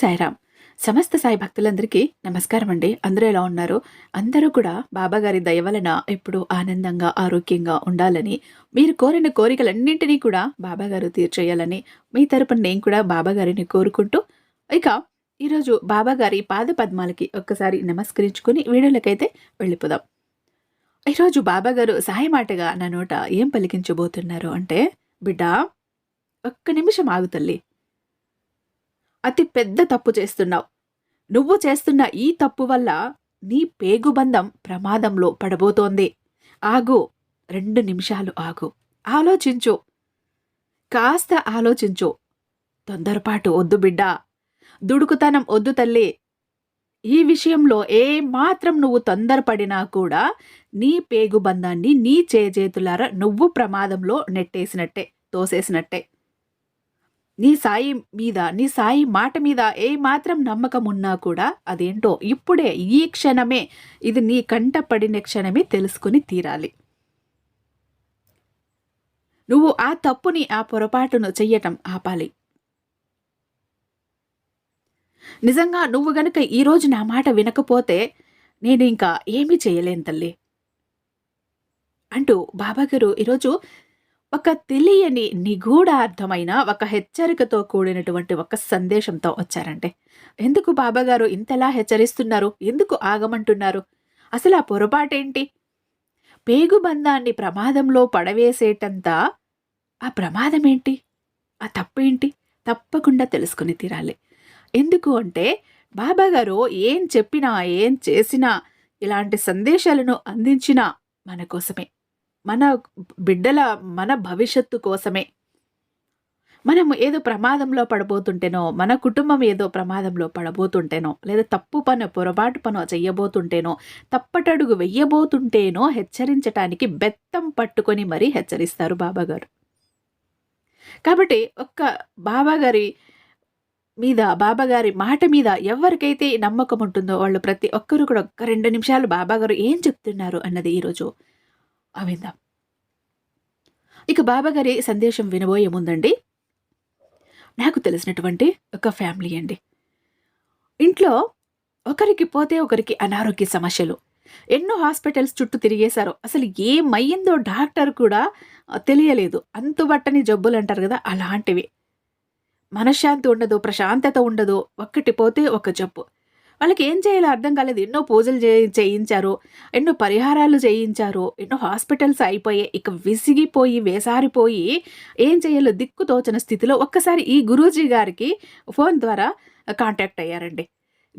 సాయిరామ్. సమస్త సాయి భక్తులందరికీ నమస్కారం అండి అందరూ ఎలా ఉన్నారు? అందరూ కూడా బాబాగారి దయ వలన ఎప్పుడూ ఆనందంగా ఆరోగ్యంగా ఉండాలని మీరు కోరిన కోరికలన్నింటినీ కూడా బాబాగారు తీర్చేయాలని మీ తరపున నేను కూడా బాబాగారిని కోరుకుంటూ ఇక ఈరోజు బాబాగారి పాద పద్మాలకి ఒక్కసారి నమస్కరించుకుని వీడియోలకైతే వెళ్ళిపోదాం. ఈరోజు బాబాగారు సాయమాటగా నా నోట ఏం పలికించబోతున్నారు అంటే బిడ్డ ఒక్క నిమిషం ఆగు తల్లి. అతి పెద్ద తప్పు చేస్తున్నావు. నువ్వు చేస్తున్న ఈ తప్పు వల్ల నీ పేగుబంధం ప్రమాదంలో పడబోతోంది. ఆగు రెండు నిమిషాలు ఆగు. ఆలోచించు. కాస్త ఆలోచించు. తొందరపాటు వద్దు బిడ్డా. దుడుకుతనం వద్దు తల్లి. ఈ విషయంలో ఏ మాత్రం నువ్వు తొందరపడినా కూడా నీ పేగుబంధాన్ని నీ చేజేతులారా నువ్వు ప్రమాదంలో నెట్టేసినట్టే తోసేసినట్టే. నీ సాయి మీద నీ సాయి మాట మీద ఏ మాత్రం నమ్మకం ఉన్నా కూడా అదేంటో ఇప్పుడే ఈ క్షణమే ఇది నీ కంట పడిన క్షణమే తెలుసుకుని తీరాలి. నువ్వు ఆ తప్పుని ఆ పొరపాటును చెయ్యటం ఆపాలి. నిజంగా నువ్వు గనుక ఈరోజు నా మాట వినకపోతే నేను ఇంకా ఏమీ చేయలేను తల్లి. అంటూ బాబాగారు ఈరోజు ఒక తెలియని నిగూఢార్థమైన ఒక హెచ్చరికతో కూడినటువంటి ఒక సందేశంతో వచ్చారంటే ఎందుకు బాబాగారు ఇంతలా హెచ్చరిస్తున్నారు? ఎందుకు ఆగమంటున్నారు? అసలు ఆ పొరపాటేంటి? పేగుబంధాన్ని ప్రమాదంలో పడవేసేటంత ఆ ప్రమాదం ఏంటి ఆ తప్పేంటి? తప్పకుండా తెలుసుకుని తీరాలి. ఎందుకు అంటే బాబాగారు ఏం చెప్పినా ఏం చేసినా ఇలాంటి సందేశాలను అందించినా మన కోసమే. మన బిడ్డల మన భవిష్యత్తు కోసమే. మనం ఏదో ప్రమాదంలో పడబోతుంటేనో మన కుటుంబం ఏదో ప్రమాదంలో పడబోతుంటేనో లేదా తప్పు పని పొరపాటు పనో చెయ్యబోతుంటేనో తప్పటడుగు వెయ్యబోతుంటేనో హెచ్చరించటానికి బెత్తం పట్టుకొని మరీ హెచ్చరిస్తారు బాబాగారు. కాబట్టి ఒక్క బాబాగారి మీద బాబాగారి మాట మీద ఎవరికైతే నమ్మకం ఉంటుందో వాళ్ళు ప్రతి ఒక్కరు కూడా ఒక రెండు నిమిషాలు బాబాగారు ఏం చెప్తున్నారు అన్నది ఈరోజు అవిందాం ఇక బాబాగారి సందేశం వినబోయే ముందండి. నాకు తెలిసినటువంటి ఒక ఫ్యామిలీ అండి. ఇంట్లో ఒకరికి పోతే ఒకరికి అనారోగ్య సమస్యలు. ఎన్నో హాస్పిటల్స్ చుట్టూ తిరిగేశారు. అసలు ఏమయ్యిందో డాక్టర్ కూడా తెలియలేదు. అంతుబట్టని జబ్బులు అంటారు కదా అలాంటివి. మనశ్శాంతి ఉండదు ప్రశాంతత ఉండదు. ఒక్కటి పోతే ఒక జబ్బు. వాళ్ళకి ఏం చేయాలో అర్థం కాలేదు. ఎన్నో పూజలు చేయించారు. ఎన్నో పరిహారాలు చేయించారు. ఎన్నో హాస్పిటల్స్ అయిపోయాయి. ఇక విసిగిపోయి వేసారిపోయి ఏం చేయాలో దిక్కు తోచన స్థితిలో ఒక్కసారి ఈ గురూజీ గారికి ఫోన్ ద్వారా కాంటాక్ట్ అయ్యారండి.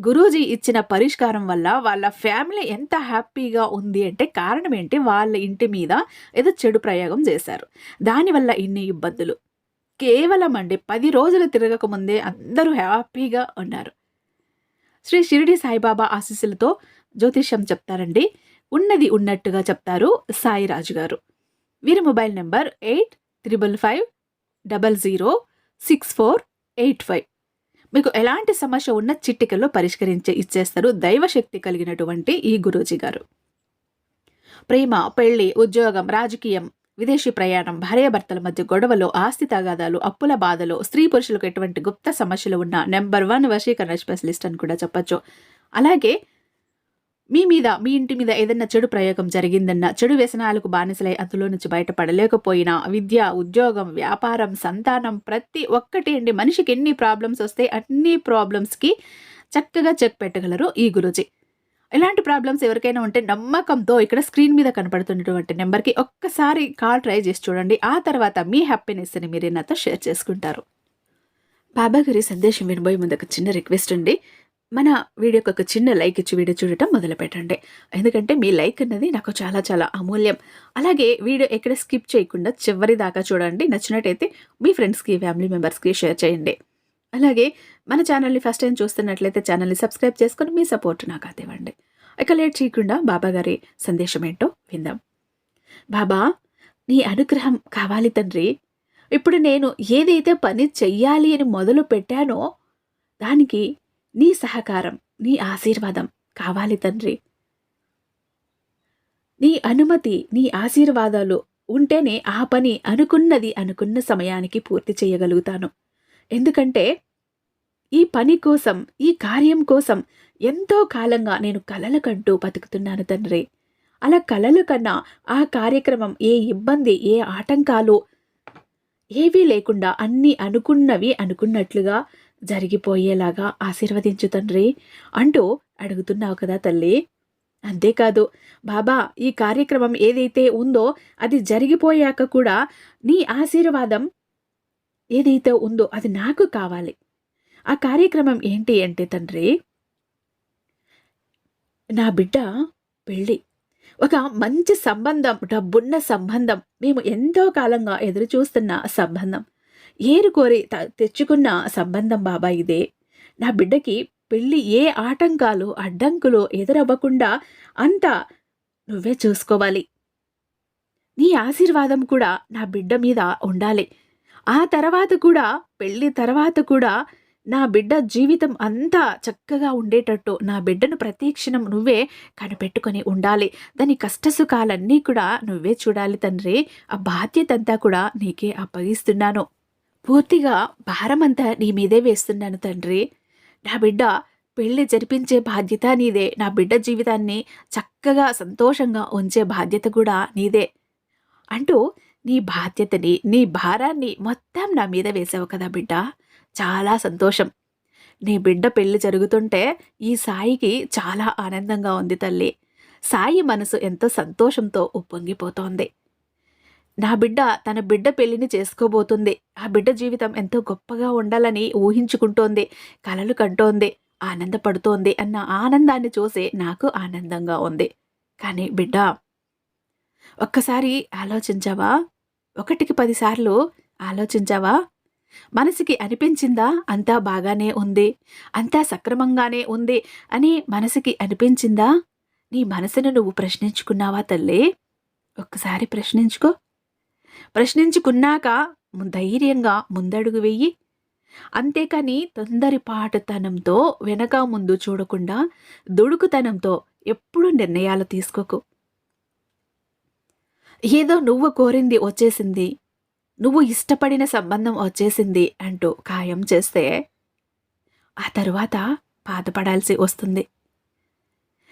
గురూజీ ఇచ్చిన పరిష్కారం వల్ల వాళ్ళ ఫ్యామిలీ ఎంత హ్యాపీగా ఉంది అంటే కారణం ఏంటి? వాళ్ళ ఇంటి మీద ఏదో చెడు ప్రయోగం చేశారు. దానివల్ల ఇన్ని ఇబ్బందులు. కేవలం అండి పది రోజులు తిరగకముందే అందరూ హ్యాపీగా ఉన్నారు. శ్రీ షిరిడి సాయిబాబా ఆశీస్సులతో జ్యోతిష్యం చెప్తారండి. ఉన్నది ఉన్నట్టుగా చెప్తారు సాయిరాజు గారు. వీరి mobile number eight triple five double zero six four eight five. మీకు ఎలాంటి సమస్య ఉన్న చిట్టికల్లో పరిష్కరించే ఇచ్చేస్తారు దైవశక్తి కలిగినటువంటి ఈ గురూజీ గారు. ప్రేమ పెళ్ళి ఉద్యోగం రాజకీయం విదేశీ ప్రయాణం భార్యాభర్తల మధ్య గొడవలు ఆస్తి తగాదాలు అప్పుల బాధలు స్త్రీ పురుషులకు ఎటువంటి గుప్త సమస్యలు ఉన్న నెంబర్ వన్ వశీకరణ స్పెషలిస్ట్ అని కూడా చెప్పచ్చు. అలాగే మీ మీద మీ ఇంటి మీద ఏదైనా చెడు ప్రయోగం జరిగిందన్న చెడు వ్యసనాలకు బానిసలై అందులో నుంచి బయటపడలేకపోయినా విద్య ఉద్యోగం వ్యాపారం సంతానం ప్రతి ఒక్కటి అండి మనిషికి ఎన్ని ప్రాబ్లమ్స్ వస్తాయి అన్ని ప్రాబ్లమ్స్కి చక్కగా చెక్ పెట్టగలరు ఈ గురుజీ. ఇలాంటి ప్రాబ్లమ్స్ ఎవరికైనా ఉంటే నమ్మకంతో ఇక్కడ స్క్రీన్ మీద కనపడుతున్నటువంటి నెంబర్కి ఒక్కసారి కాల్ ట్రై చేసి చూడండి. ఆ తర్వాత మీ హ్యాపీనెస్ని మీరు నాతో షేర్ చేసుకుంటారు. బాబా గారి సందేశం వినబోయే ముందు ఒక చిన్న రిక్వెస్ట్ అండి. మన వీడియోకి ఒక చిన్న లైక్ ఇచ్చి వీడియో చూడటం మొదలు పెట్టండి ఎందుకంటే మీ లైక్ అన్నది నాకు చాలా చాలా అమూల్యం. అలాగే వీడియో ఎక్కడ స్కిప్ చేయకుండా చివరి దాకా చూడండి. నచ్చినట్టయితే మీ ఫ్రెండ్స్కి ఫ్యామిలీ మెంబర్స్కి షేర్ చేయండి. అలాగే మన ఛానల్ని ఫస్ట్ టైం చూస్తున్నట్లయితే ఛానల్ని సబ్స్క్రైబ్ చేసుకొని మీ సపోర్ట్ నాకు అందివ్వండి. ఇక లేట్ చేయకుండా బాబా గారి సందేశం ఏంటో విందాం. బాబా నీ అనుగ్రహం కావాలి తండ్రి. ఇప్పుడు నేను ఏదైతే పని చెయ్యాలి అని మొదలు పెట్టానో దానికి నీ సహకారం నీ ఆశీర్వాదం కావాలి తండ్రి. నీ అనుమతి నీ ఆశీర్వాదాలు ఉంటేనే ఆ పని అనుకున్నది అనుకున్న సమయానికి పూర్తి చేయగలుగుతాను. ఎందుకంటే ఈ పని కోసం ఈ కార్యం కోసం ఎంతో కాలంగా నేను కలలు కంటూ బతుకుతున్నాను తండ్రి. అలా కలలు కన్నా ఆ కార్యక్రమం ఏ ఇబ్బంది ఏ ఆటంకాలు ఏవీ లేకుండా అన్నీ అనుకున్నవి అనుకున్నట్లుగా జరిగిపోయేలాగా ఆశీర్వదించు తండ్రి అంటూ అడుగుతున్నావు కదా తల్లి. అంతేకాదు బాబా ఈ కార్యక్రమం ఏదైతే ఉందో అది జరిగిపోయాక కూడా నీ ఆశీర్వాదం ఏదైతే ఉందో అది నాకు కావాలి. ఆ కార్యక్రమం ఏంటి అంటే తండ్రి నా బిడ్డ పెళ్ళి. ఒక మంచి సంబంధం డబ్బున్న సంబంధం మేము ఎంతో కాలంగా ఎదురు చూస్తున్న సంబంధం. ఏరుకోరి తెచ్చుకున్న సంబంధం బాబా ఇదే. నా బిడ్డకి పెళ్ళి ఏ ఆటంకాలు అడ్డంకులు ఎదురవ్వకుండా అంతా నువ్వే చూసుకోవాలి. నీ ఆశీర్వాదం కూడా నా బిడ్డ మీద ఉండాలి. ఆ తర్వాత కూడా పెళ్ళి తర్వాత కూడా నా బిడ్డ జీవితం అంతా చక్కగా ఉండేటట్టు నా బిడ్డను ప్రతి క్షణం నువ్వే కనిపెట్టుకొని ఉండాలి. దాని కష్టసుఖాలన్నీ కూడా నువ్వే చూడాలి తండ్రి. ఆ బాధ్యత అంతా కూడా నీకే అప్పగిస్తున్నాను. పూర్తిగా భారమంతా నీ మీదే వేస్తున్నాను తండ్రి. నా బిడ్డ పెళ్ళి జరిపించే బాధ్యత నీదే. నా బిడ్డ జీవితాన్ని చక్కగా సంతోషంగా ఉంచే బాధ్యత కూడా నీదే. అంటూ నీ బాధ్యతని నీ భారాన్ని మొత్తం నా మీద వేసావు కదా బిడ్డ. చాలా సంతోషం. నీ బిడ్డ పెళ్ళి జరుగుతుంటే ఈ సాయికి చాలా ఆనందంగా ఉంది తల్లి. సాయి మనసు ఎంతో సంతోషంతో ఉప్పొంగిపోతోంది. నా బిడ్డ తన బిడ్డ పెళ్ళిని చేసుకోబోతుంది. ఆ బిడ్డ జీవితం ఎంతో గొప్పగా ఉండాలని ఊహించుకుంటోంది కలలు కంటోంది ఆనందపడుతోంది అన్న ఆనందాన్ని చూసి నాకు ఆనందంగా ఉంది. కానీ బిడ్డ ఒక్కసారి ఆలోచించావా? ఒకటికి పదిసార్లు ఆలోచించావా? మనసుకి అనిపించిందా? అంతా బాగానే ఉంది. అంతా సక్రమంగానే ఉంది అని మనసుకి అనిపించిందా? నీ మనసును నువ్వు ప్రశ్నించుకున్నావా తల్లి? ఒక్కసారి ప్రశ్నించుకో. ప్రశ్నించుకున్నాక ధైర్యంగా ముందడుగు వెయ్యి అంతేకాని తొందరిపాటుతనంతో వెనక ముందు చూడకుండా దుడుకుతనంతో ఎప్పుడూ నిర్ణయాలు తీసుకోకు. ఏదో నువ్వు కోరింది వచ్చేసింది. నువ్వు ఇష్టపడిన సంబంధం వచ్చేసింది అంటూ ఖాయం చేస్తే ఆ తరువాత బాధపడాల్సి వస్తుంది.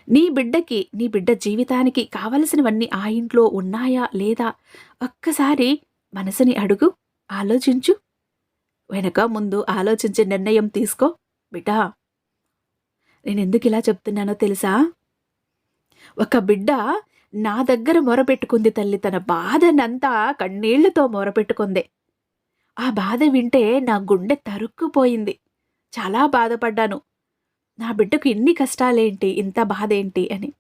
నీ బిడ్డకి నీ బిడ్డ జీవితానికి కావలసినవన్నీ ఆ ఇంట్లో ఉన్నాయా లేదా ఒక్కసారి మనసుని అడుగు ఆలోచించు. వెనక ముందు ఆలోచించి నిర్ణయం తీసుకో. బిడ్డా నేను ఎందుకు ఇలా చెప్తున్నానో తెలుసా? ఒక బిడ్డ నా దగ్గర మొరపెట్టుకుంది తల్లి. తన బాధనంతా కన్నీళ్ళతో మొరపెట్టుకుంది. ఆ బాధ వింటే నా గుండె తరుక్కుపోయింది. చాలా బాధపడ్డాను. నా బిడ్డకు ఇన్ని కష్టాలేంటి? ఇంత బాధ ఏంటి అని.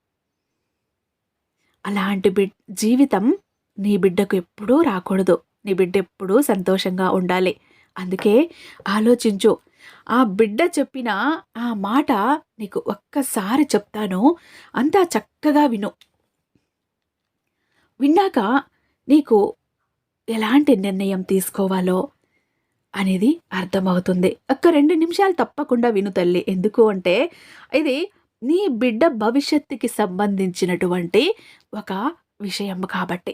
అలాంటి బిడ్ జీవితం నీ బిడ్డకు ఎప్పుడూ రాకూడదు. నీ బిడ్డ ఎప్పుడూ సంతోషంగా ఉండాలి. అందుకే ఆలోచించు. ఆ బిడ్డ చెప్పిన ఆ మాట నీకు ఒక్కసారి చెప్తాను. అంతా చక్కగా విను. విన్నాక నీకు ఎలాంటి నిర్ణయం తీసుకోవాలో అనేది అర్థమవుతుంది. ఒక్క రెండు నిమిషాలు తప్పకుండా విను తల్లి. ఎందుకు అంటే ఇది నీ బిడ్డ భవిష్యత్తుకి సంబంధించినటువంటి ఒక విషయం కాబట్టి.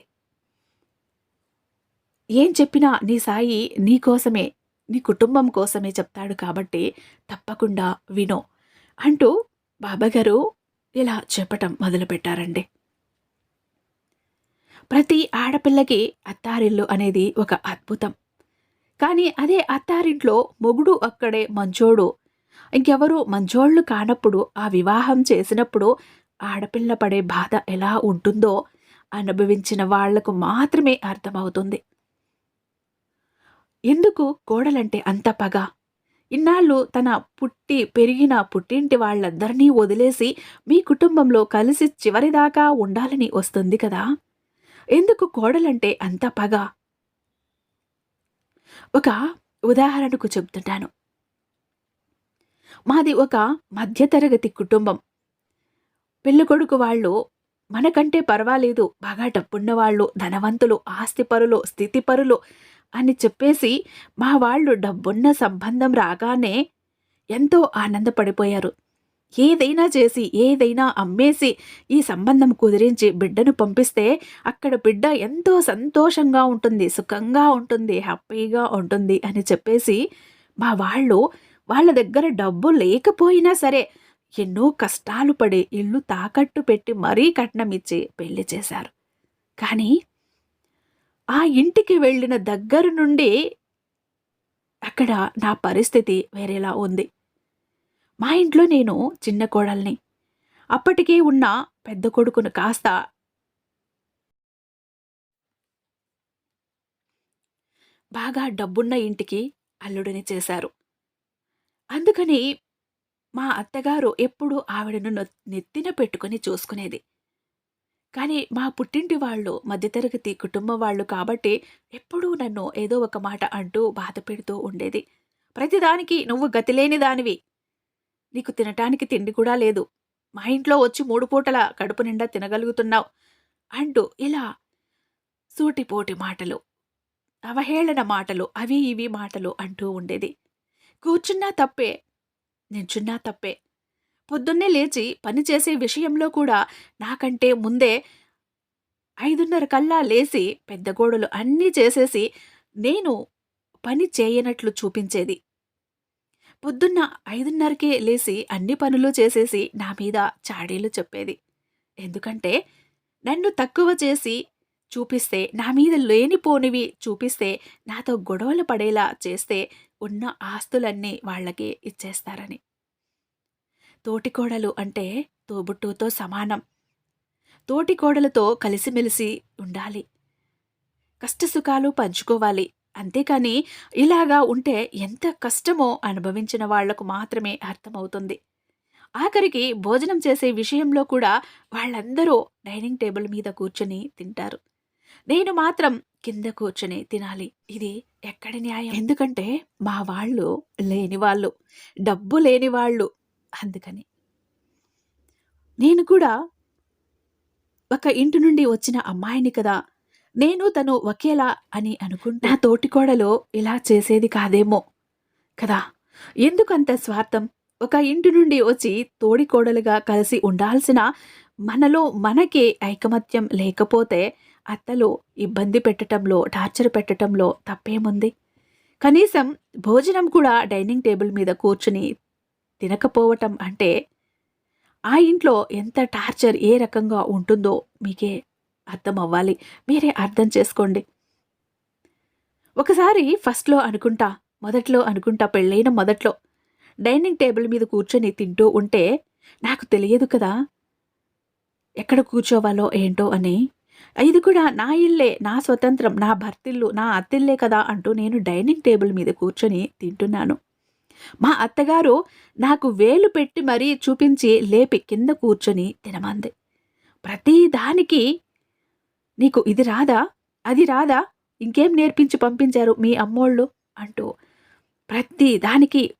ఏం చెప్పినా నీ సాయి నీ కోసమే నీ కుటుంబం కోసమే చెప్తాడు కాబట్టి తప్పకుండా విను. అంటూ బాబాగారు ఇలా చెప్పటం మొదలుపెట్టారండి. ప్రతి ఆడపిల్లకి అత్తారిల్లు అనేది ఒక అద్భుతం. కానీ అదే అత్తారింట్లో మొగుడు అక్కడే మంచోడు. ఇంకెవరు మంచోళ్ళు కానప్పుడు ఆ వివాహం చేసినప్పుడు ఆడపిల్ల పడే బాధ ఎలా ఉంటుందో అనుభవించిన వాళ్ళకు మాత్రమే అర్థమవుతుంది. ఎందుకు కోడలంటే అంత పగ? ఇన్నాళ్ళు తన పుట్టి పెరిగిన పుట్టింటి వాళ్ళందరినీ వదిలేసి మీ కుటుంబంలో కలిసి చివరిదాకా ఉండాలని వస్తుంది కదా? ఎందుకు కోడలంటే అంత పగ? ఒక ఉదాహరణకు చెప్తుంటాను మాది ఒక మధ్యతరగతి కుటుంబం. పెళ్ళికొడుకు వాళ్ళు మనకంటే పర్వాలేదు బాగా డబ్బున్నవాళ్ళు ధనవంతులు ఆస్తిపరులు స్థితిపరులు అని చెప్పేసి మా వాళ్ళు డబ్బున్న సంబంధం రాగానే ఎంతో ఆనందపడిపోయారు. ఏదైనా చేసి ఏదైనా అమ్మేసి ఈ సంబంధం కుదిరించి బిడ్డను పంపిస్తే అక్కడ బిడ్డ ఎంతో సంతోషంగా ఉంటుంది సుఖంగా ఉంటుంది హ్యాపీగా ఉంటుంది అని చెప్పేసి మా వాళ్ళు వాళ్ళ దగ్గర డబ్బు లేకపోయినా సరే ఎన్నో కష్టాలు పడి ఇల్లు తాకట్టు పెట్టి మరీ కట్నం ఇచ్చి పెళ్ళి చేశారు. కానీ ఆ ఇంటికి వెళ్ళిన దగ్గర నుండి అక్కడ నా పరిస్థితి వేరేలా ఉంది. మా ఇంట్లో నేను చిన్న కోడల్ని. అప్పటికే ఉన్న పెద్ద కొడుకును కాస్త బాగా డబ్బున్న ఇంటికి అల్లుడిని చేశారు. అందుకని మా అత్తగారు ఎప్పుడూ ఆవిడను నెత్తిన పెట్టుకొని చూసుకునేది. కానీ మా పుట్టింటి వాళ్ళు మధ్యతరగతి కుటుంబం వాళ్ళు కాబట్టి ఎప్పుడూ నన్ను ఏదో ఒక మాట అంటూ బాధ పెడుతూ ఉండేది. ప్రతిదానికి నువ్వు గతిలేని దానివి. నీకు తినటానికి తిండి కూడా లేదు. మా ఇంట్లో వచ్చి మూడు పూటల కడుపు నిండా తినగలుగుతున్నావు. అంటూ ఇలా సూటిపోటి మాటలు అవహేళన మాటలు అవి ఇవి మాటలు అంటూ ఉండేది. కూర్చున్నా తప్పే నించున్నా తప్పే. పొద్దున్నే లేచి పని చేసే విషయంలో కూడా నాకంటే ముందే ఐదున్నర కల్లా లేచి పెద్ద గోడలు అన్నీ చేసేసి నేను పని చేయనట్లు చూపించేది. పొద్దున్న ఐదున్నరకే లేచి అన్ని పనులు చేసేసి నా మీద చాడీలు చెప్పేది. ఎందుకంటే నన్ను తక్కువ చేసి చూపిస్తే నా మీద లేనిపోనివి చూపిస్తే నాతో గొడవలు పడేలా చేస్తే ఉన్న ఆస్తులన్నీ వాళ్ళకి ఇచ్చేస్తారని. తోటికోడలు అంటే తోబుట్టుతో సమానం. తోటికోడలతో కలిసిమెలిసి ఉండాలి. కష్టసుఖాలు పంచుకోవాలి. అంతేకాని ఇలాగా ఉంటే ఎంత కష్టమో అనుభవించిన వాళ్ళకు మాత్రమే అర్థమవుతుంది. ఆఖరికి భోజనం చేసే విషయంలో కూడా వాళ్ళందరూ డైనింగ్ టేబుల్ మీద కూర్చొని తింటారు. నేను మాత్రం కింద కూర్చొని తినాలి. ఇది ఎక్కడి న్యాయం? ఎందుకంటే మా వాళ్ళు లేని వాళ్ళు డబ్బు లేని వాళ్ళు అందుకని. నేను కూడా ఒక ఇంటి నుండి వచ్చిన అమ్మాయిని కదా నేను తను ఒకేలా అని అనుకుంటా నా తోటికోడలో ఇలా చేసేది కాదేమో. కదా? ఎందుకంత స్వార్థం? ఒక ఇంటి నుండి వచ్చి తోడికోడలుగా కలిసి ఉండాల్సిన మనలో మనకే ఐకమత్యం లేకపోతే అత్తలు ఇబ్బంది పెట్టడంలో టార్చర్ పెట్టడంలో తప్పేముంది? కనీసం భోజనం కూడా డైనింగ్ టేబుల్ మీద కూర్చుని తినకపోవటం అంటే ఆ ఇంట్లో ఎంత టార్చర్ ఏ రకంగా ఉంటుందో మీకే అర్థం అవ్వాలి మీరే అర్థం చేసుకోండి. ఒకసారి ఫస్ట్లో అనుకుంటా మొదట్లో అనుకుంటా పెళ్ళైన మొదట్లో డైనింగ్ టేబుల్ మీద కూర్చొని తింటూ ఉంటే నాకు తెలియదు కదా ఎక్కడ కూర్చోవాలో ఏంటో అని. ఇది కూడా నా ఇల్లే నా స్వతంత్రం నా భర్తిల్లు నా అత్తిల్లే కదా అంటూ నేను డైనింగ్ టేబుల్ మీద కూర్చొని తింటున్నాను. మా అత్తగారు నాకు వేలు పెట్టి మరీ చూపించి లేపి కింద కూర్చొని తినమంది. ప్రతి దానికి నీకు ఇది రాదా? అది రాదా? ఇంకేం నేర్పించి పంపించారు మీ అమ్మోళ్ళు? అంటూ ప్రతి దానికి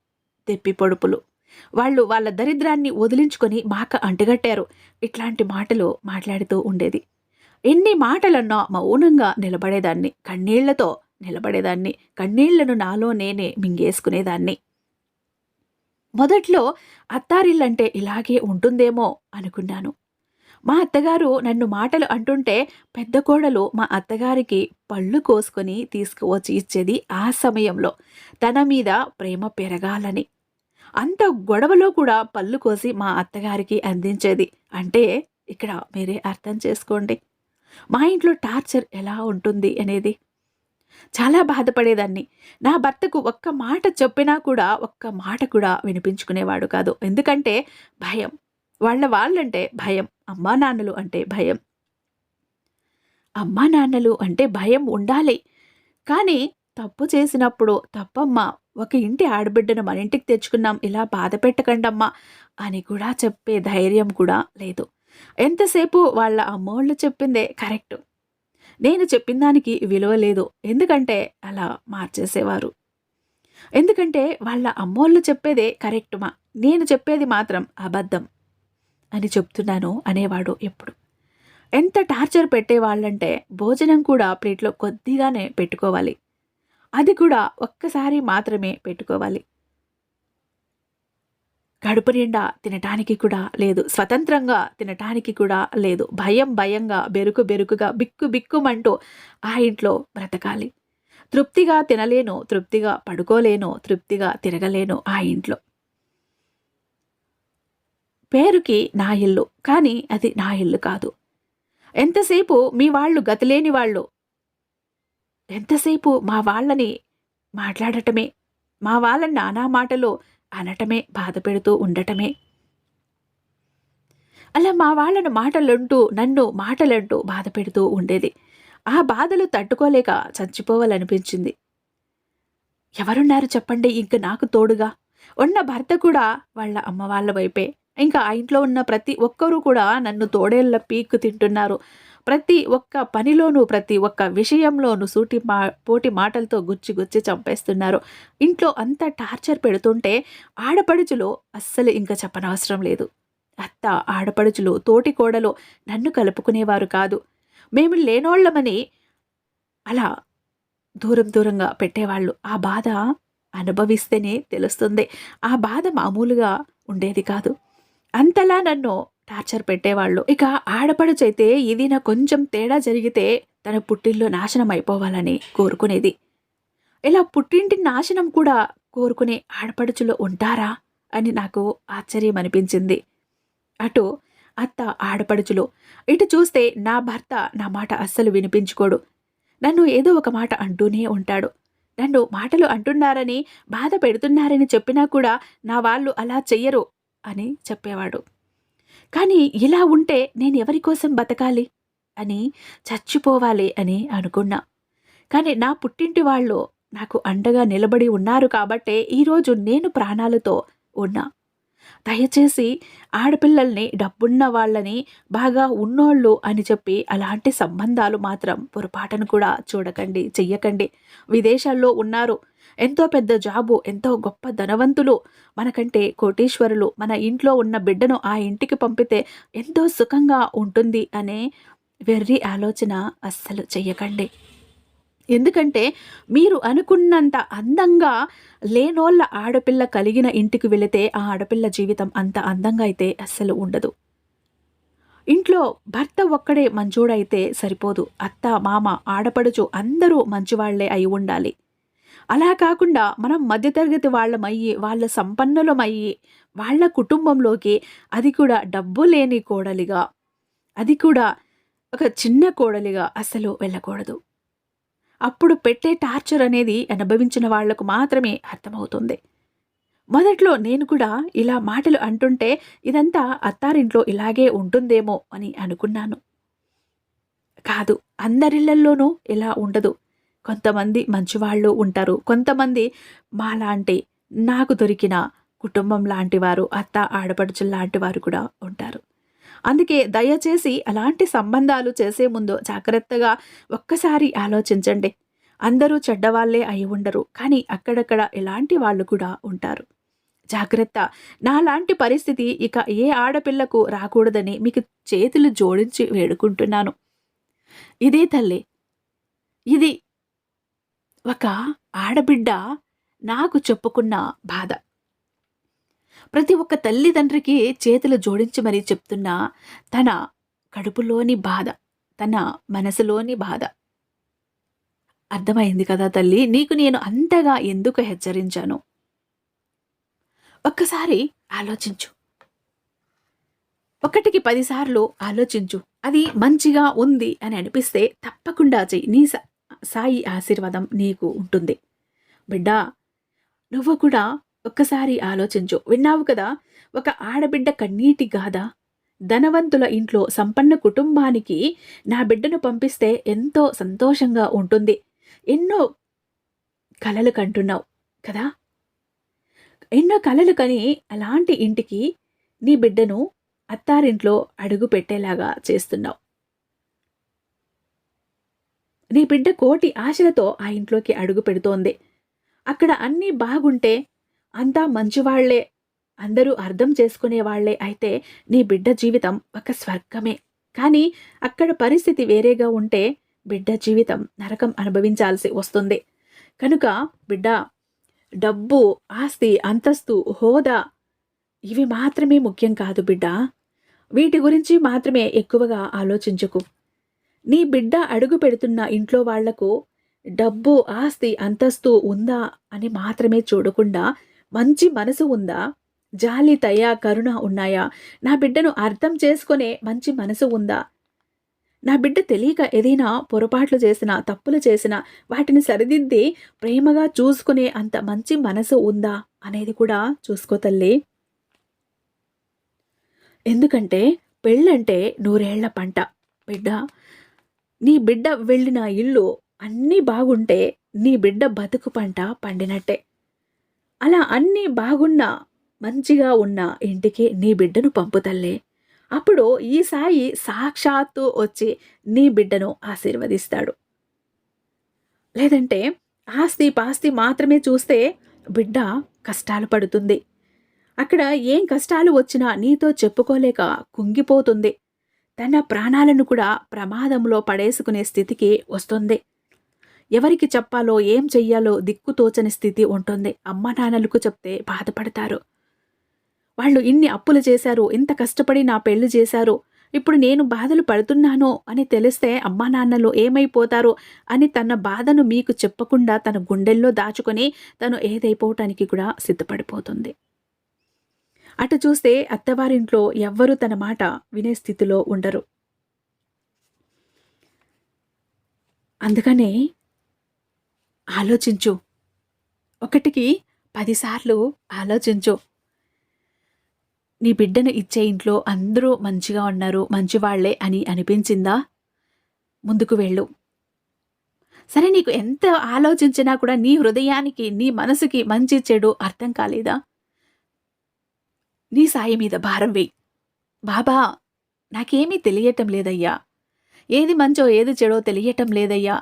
తెప్పి పొడుపులు. వాళ్ళు వాళ్ళ దరిద్రాన్ని వదిలించుకొని మాక అంటగట్టారు. ఇట్లాంటి మాటలు మాట్లాడుతూ ఉండేది. ఎన్ని మాటలన్నా మౌనంగా నిలబడేదాన్ని కన్నీళ్ళతో నిలబడేదాన్ని కన్నీళ్ళను నాలో నేనే మింగేసుకునేదాన్ని. మొదట్లో అత్తారిల్లంటే ఇలాగే ఉంటుందేమో అనుకున్నాను. మా అత్తగారు నన్ను మాటలు అంటుంటే పెద్ద కోడలు మా అత్తగారికి పళ్ళు కోసుకొని తీసుకువచ్చి ఇచ్చేది ఆ సమయంలో. తన మీద ప్రేమ పెరగాలని. అంత గొడవలో కూడా పళ్ళు కోసి మా అత్తగారికి అందించేది. అంటే ఇక్కడ మీరే అర్థం చేసుకోండి. మా ఇంట్లో టార్చర్ ఎలా ఉంటుంది అనేది. చాలా బాధపడేదాన్ని. నా భర్తకు ఒక్క మాట చెప్పినా కూడా ఒక్క మాట కూడా వినిపించుకునేవాడు కాదు. ఎందుకంటే భయం. వాళ్ళ వాళ్ళంటే భయం అమ్మా నాన్నలు అంటే భయం. అమ్మా నాన్నలు అంటే భయం ఉండాలి. కానీ తప్పు చేసినప్పుడు తప్పమ్మా ఒక ఇంటి ఆడబిడ్డను మన ఇంటికి తెచ్చుకున్నాం ఇలా బాధ పెట్టకండమ్మా అని కూడా చెప్పే ధైర్యం కూడా లేదు. ఎంతసేపు వాళ్ళ అమ్మోళ్ళు చెప్పిందే కరెక్ట్. నేను చెప్పిన దానికి విలువ లేదు. ఎందుకంటే అలా మార్చేసేవారు. ఎందుకంటే వాళ్ళ అమ్మోళ్ళు చెప్పేదే కరెక్ట్ మా నేను చెప్పేది మాత్రం అబద్ధం. అని చెప్తున్నాను అనేవాడు ఎప్పుడు. ఎంత టార్చర్ పెట్టేవాళ్ళంటే భోజనం కూడా ప్లేట్లో కొద్దిగానే పెట్టుకోవాలి. అది కూడా ఒక్కసారి మాత్రమే పెట్టుకోవాలి. కడుపు నిండా తినటానికి కూడా లేదు స్వతంత్రంగా తినటానికి కూడా లేదు భయం భయంగా బెరుకు బెరుకుగా బిక్కు బిక్కుమంటూ ఆ ఇంట్లో బ్రతకాలి. తృప్తిగా తినలేను తృప్తిగా పడుకోలేను తృప్తిగా తిరగలేను ఆ ఇంట్లో. పేరుకి నా ఇల్లు కానీ అది నా ఇల్లు కాదు. ఎంతసేపు మీ వాళ్ళు గతిలేని వాళ్ళు? ఎంతసేపు మా వాళ్ళని మాట్లాడటమే మా వాళ్ళని నానా మాటలు అనటమే బాధ పెడుతూ ఉండటమే? అలా మా వాళ్ళను మాటలంటూ నన్ను మాటలంటూ బాధ పెడుతూ ఉండేది. ఆ బాధలు తట్టుకోలేక చచ్చిపోవాలనిపించింది. ఎవరున్నారు చెప్పండి ఇంక నాకు తోడుగా? ఉన్న భర్త కూడా వాళ్ళ అమ్మ వాళ్ళ వైపే. ఇంకా ఆ ఇంట్లో ఉన్న ప్రతి ఒక్కరూ కూడా నన్ను తోడేళ్ళ పీక్కు తింటున్నారు. ప్రతి ఒక్క పనిలోనూ ప్రతి ఒక్క విషయంలోనూ సూటి మా పోటీ మాటలతో గుచ్చి గుచ్చి చంపేస్తున్నారు. ఇంట్లో అంత టార్చర్ పెడుతుంటే ఆడపడుచులు అస్సలు ఇంకా చెప్పనవసరం లేదు. అత్త ఆడపడుచులు తోటి కోడలు నన్ను కలుపుకునేవారు కాదు. మేము లేనోళ్ళమని అలా దూరం దూరంగా పెట్టేవాళ్ళు. ఆ బాధ అనుభవిస్తేనే తెలుస్తుంది. ఆ బాధ మామూలుగా ఉండేది కాదు. అంతలా నన్ను టార్చర్ పెట్టేవాళ్ళు. ఇక ఆడపడుచైతే ఇది నా కొంచెం తేడా జరిగితే తన పుట్టిల్లో నాశనం అయిపోవాలని కోరుకునేది. ఇలా పుట్టింటి నాశనం కూడా కోరుకునే ఆడపడుచులో ఉంటారా అని నాకు ఆశ్చర్యం అనిపించింది. అటు అత్త ఆడపడుచులు ఇటు చూస్తే నా భర్త నా మాట అస్సలు వినిపించుకోడు. నన్ను ఏదో ఒక మాట అంటూనే ఉంటాడు. నన్ను మాటలు అంటున్నారని బాధ పెడుతున్నారని చెప్పినా కూడా నా వాళ్ళు అలా చెయ్యరు. అని చెప్పేవాడు. కానీ ఇలా ఉంటే నేను ఎవరి కోసం బతకాలి అని చచ్చిపోవాలి అని అనుకున్నా. కానీ నా పుట్టింటి వాళ్ళు నాకు అండగా నిలబడి ఉన్నారు కాబట్టే ఈరోజు నేను ప్రాణాలతో ఉన్నా. దయచేసి ఆడపిల్లల్ని డబ్బున్న వాళ్ళని బాగా ఉన్నోళ్ళు అని చెప్పి అలాంటి సంబంధాలు మాత్రం పొరపాటును కూడా చూడకండి చెయ్యకండి. విదేశాల్లో ఉన్నారు ఎంతో పెద్ద జాబు ఎంతో గొప్ప ధనవంతులు మనకంటే కోటీశ్వరులు మన ఇంట్లో ఉన్న బిడ్డను ఆ ఇంటికి పంపితే ఎంతో సుఖంగా ఉంటుంది అనే వెర్రి ఆలోచన అస్సలు చెయ్యకండి. ఎందుకంటే మీరు అనుకున్నంత అందంగా లేనోళ్ళ ఆడపిల్ల కలిగిన ఇంటికి వెళితే ఆ ఆడపిల్ల జీవితం అంత అందంగా అయితే అస్సలు ఉండదు. ఇంట్లో భర్త ఒక్కడే మంచోడైతే సరిపోదు. అత్త మామ ఆడపడుచు అందరూ మంచివాళ్ళే అయి ఉండాలి. అలా కాకుండా మనం మధ్యతరగతి వాళ్ళమయ్యి వాళ్ళ సంపన్నులమయ్యి వాళ్ళ కుటుంబంలోకి అది కూడా డబ్బు లేని కోడలిగా అది కూడా ఒక చిన్న కోడలిగా అసలు వెళ్ళకూడదు. అప్పుడు పెట్టే టార్చర్ అనేది అనుభవించిన వాళ్ళకు మాత్రమే అర్థమవుతుంది. మొదట్లో నేను కూడా ఇలా మాటలు అంటుంటే ఇదంతా అత్తారింట్లో ఇలాగే ఉంటుందేమో అని అనుకున్నాను. కాదు అందరిళ్ళల్లోనూ ఇలా ఉండదు. కొంతమంది మంచివాళ్ళు ఉంటారు. కొంతమంది మాలాంటి నాకు దొరికిన కుటుంబం లాంటి వారు అత్త ఆడపడుచులు లాంటి వారు కూడా ఉంటారు. అందుకే దయచేసి అలాంటి సంబంధాలు చేసే ముందు జాగ్రత్తగా ఒక్కసారి ఆలోచించండి. అందరూ చెడ్డవాళ్ళే అయి ఉండరు కానీ అక్కడక్కడ ఎలాంటి వాళ్ళు కూడా ఉంటారు. జాగ్రత్త. నాలాంటి పరిస్థితి ఇక ఏ ఆడపిల్లకు రాకూడదని మీకు చేతులు జోడించి వేడుకుంటున్నాను. ఇదే తల్లి. ఇది ఒక ఆడబిడ్డ నాకు చెప్పుకున్న బాధ. ప్రతి ఒక్క తల్లిదండ్రికి చేతులు జోడించి మరీ చెప్తున్న తన కడుపులోని బాధ తన మనసులోని బాధ. అర్థమైంది కదా తల్లి నీకు నేను అంతగా ఎందుకు హెచ్చరించాను? ఒక్కసారి ఆలోచించు. ఒకటికి పదిసార్లు ఆలోచించు. అది మంచిగా ఉంది అని అనిపిస్తే తప్పకుండా చెయ్యి. నీ సాయి ఆశీర్వాదం నీకు ఉంటుంది. బిడ్డా నువ్వు కూడా ఒక్కసారి ఆలోచించు. విన్నావు కదా ఒక ఆడబిడ్డ కన్నీటి గాథ. ధనవంతుల ఇంట్లో సంపన్న కుటుంబానికి నా బిడ్డను పంపిస్తే ఎంతో సంతోషంగా ఉంటుంది. ఎన్నో కలలు కంటున్నావు కదా. ఎన్నో కలలు కని అలాంటి ఇంటికి నీ బిడ్డను అత్తారింట్లో అడుగు పెట్టేలాగా చేస్తున్నావు. నీ బిడ్డ కోటి ఆశలతో ఆ ఇంట్లోకి అడుగు పెడుతోంది. అక్కడ అన్నీ బాగుంటే అంతా మంచివాళ్ళే. అందరూ అర్థం చేసుకునేవాళ్ళే అయితే నీ బిడ్డ జీవితం ఒక స్వర్గమే. కానీ అక్కడ పరిస్థితి వేరేగా ఉంటే బిడ్డ జీవితం నరకం అనుభవించాల్సి వస్తుంది. కనుక బిడ్డ డబ్బు ఆస్తి అంతస్తు హోదా ఇవి మాత్రమే ముఖ్యం కాదు బిడ్డ. వీటి గురించి మాత్రమే ఎక్కువగా ఆలోచించుకు. నీ బిడ్డ అడుగు పెడుతున్న ఇంట్లో వాళ్ళకు డబ్బు ఆస్తి అంతస్తు ఉందా అని మాత్రమే చూడకుండా మంచి మనసు ఉందా? జాలి దయ కరుణ ఉన్నాయా? నా బిడ్డను అర్థం చేసుకునే మంచి మనసు ఉందా? నా బిడ్డ తెలియక ఏదైనా పొరపాట్లు చేసినా తప్పులు చేసినా వాటిని సరిదిద్ది ప్రేమగా చూసుకునే అంత మంచి మనసు ఉందా అనేది కూడా చూసుకో తల్లి. ఎందుకంటే పెళ్ళంటే నూరేళ్ళ పంట బిడ్డ. నీ బిడ్డ వెళ్ళిన ఇల్లు అన్నీ బాగుంటే నీ బిడ్డ బతుకు పంట పండినట్టే. అలా అన్నీ బాగున్నా మంచిగా ఉన్న ఇంటికి నీ బిడ్డను పంపుతల్లే అప్పుడు ఈ సాయి సాక్షాత్తు వచ్చి నీ బిడ్డను ఆశీర్వదిస్తాడు. లేదంటే ఆస్తి పాస్తి మాత్రమే చూస్తే బిడ్డ కష్టాలు పడుతుంది. అక్కడ ఏం కష్టాలు వచ్చినా నీతో చెప్పుకోలేక కుంగిపోతుంది. తన ప్రాణాలను కూడా ప్రమాదంలో పడేసుకునే స్థితికి వస్తుంది. ఎవరికి చెప్పాలో ఏం చెయ్యాలో దిక్కుతోచని స్థితి ఉంటుంది. అమ్మ నాన్నలకు చెప్తే బాధపడతారు. వాళ్ళు ఇన్ని అప్పులు చేశారు ఇంత కష్టపడి నా పెళ్ళి చేశారు ఇప్పుడు నేను బాధలు పడుతున్నాను అని తెలిస్తే అమ్మా నాన్నలు ఏమైపోతారు అని తన బాధను మీకు చెప్పకుండా తన గుండెల్లో దాచుకొని తను ఏదైపోవటానికి కూడా సిద్ధపడిపోతుంది. అటు చూస్తే అత్తవారింట్లో ఎవ్వరూ తన మాట వినే స్థితిలో ఉండరు. అందుకనే ఆలోచించు. ఒకటికి పదిసార్లు ఆలోచించు. నీ బిడ్డను ఇచ్చే ఇంట్లో అందరూ మంచిగా ఉన్నారు మంచివాళ్ళే అని అనిపించిందా? ముందుకు వెళ్ళు. సరే నీకు ఎంత ఆలోచించినా కూడా నీ హృదయానికి నీ మనసుకి మంచి చెడు అర్థం కాలేదా? నీ సాయి మీద భారం వేయి. బాబా నాకేమీ తెలియటం లేదయ్యా. ఏది మంచో ఏది చెడో తెలియటం లేదయ్యా.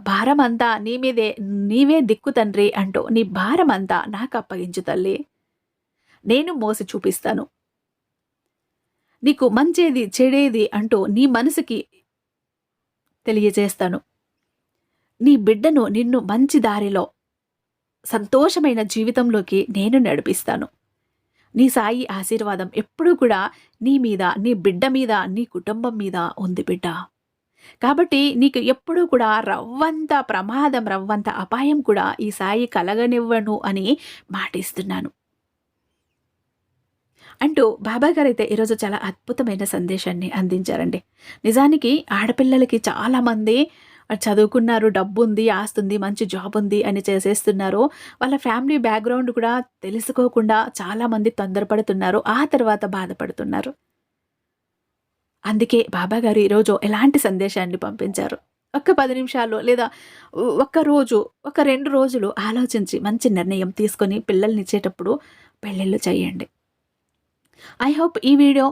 భారం అంతా నీ మీదే నీవే దిక్కు తండ్రి అంటూ నీ భారం అంతా నాకు అప్పగించు తల్లి. నేను మోసి చూపిస్తాను. నీకు మంచేది చెడేది అంటూ నీ మనసుకి తెలియజేస్తాను. నీ బిడ్డను నిన్ను మంచి దారిలో సంతోషమైన జీవితంలోకి నేను నడిపిస్తాను. నీ సాయి ఆశీర్వాదం ఎప్పుడూ కూడా నీ మీద నీ బిడ్డ మీద నీ కుటుంబం మీద ఉంది బిడ్డ. కాబట్టి నీకు ఎప్పుడూ కూడా రవ్వంత ప్రమాదం రవ్వంత అపాయం కూడా ఈ సాయి కలగనివ్వను అని మాటిస్తున్నాను. అంటూ బాబా గారు అయితే ఈరోజు చాలా అద్భుతమైన సందేశాన్ని అందించారండి. నిజానికి ఆడపిల్లలకి చాలామంది చదువుకున్నారు డబ్బు ఉంది ఆస్తుంది మంచి జాబ్ ఉంది అని చేసేస్తున్నారు. వాళ్ళ ఫ్యామిలీ బ్యాక్గ్రౌండ్ కూడా తెలుసుకోకుండా చాలామంది తొందరపడుతున్నారు ఆ తర్వాత బాధపడుతున్నారు. అందుకే బాబా గారు ఈరోజు ఎలాంటి సందేశాన్ని పంపించారు? ఒక్క పది నిమిషాలు లేదా ఒక్క రోజు ఒక రెండు రోజులు ఆలోచించి మంచి నిర్ణయం తీసుకొని పిల్లల్ని ఇచ్చేటప్పుడు పెళ్ళిళ్ళు చేయండి. ఐ హోప్ ఈ వీడియో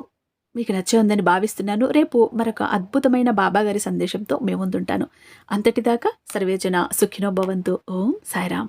మీకు నచ్చిందని భావిస్తున్నాను. రేపు మరొక అద్భుతమైన బాబాగారి సందేశంతో మేము ముందుంటాను అంతటిదాకా సర్వేజన సుఖినో భవంతు. ఓం సాయిరామ్.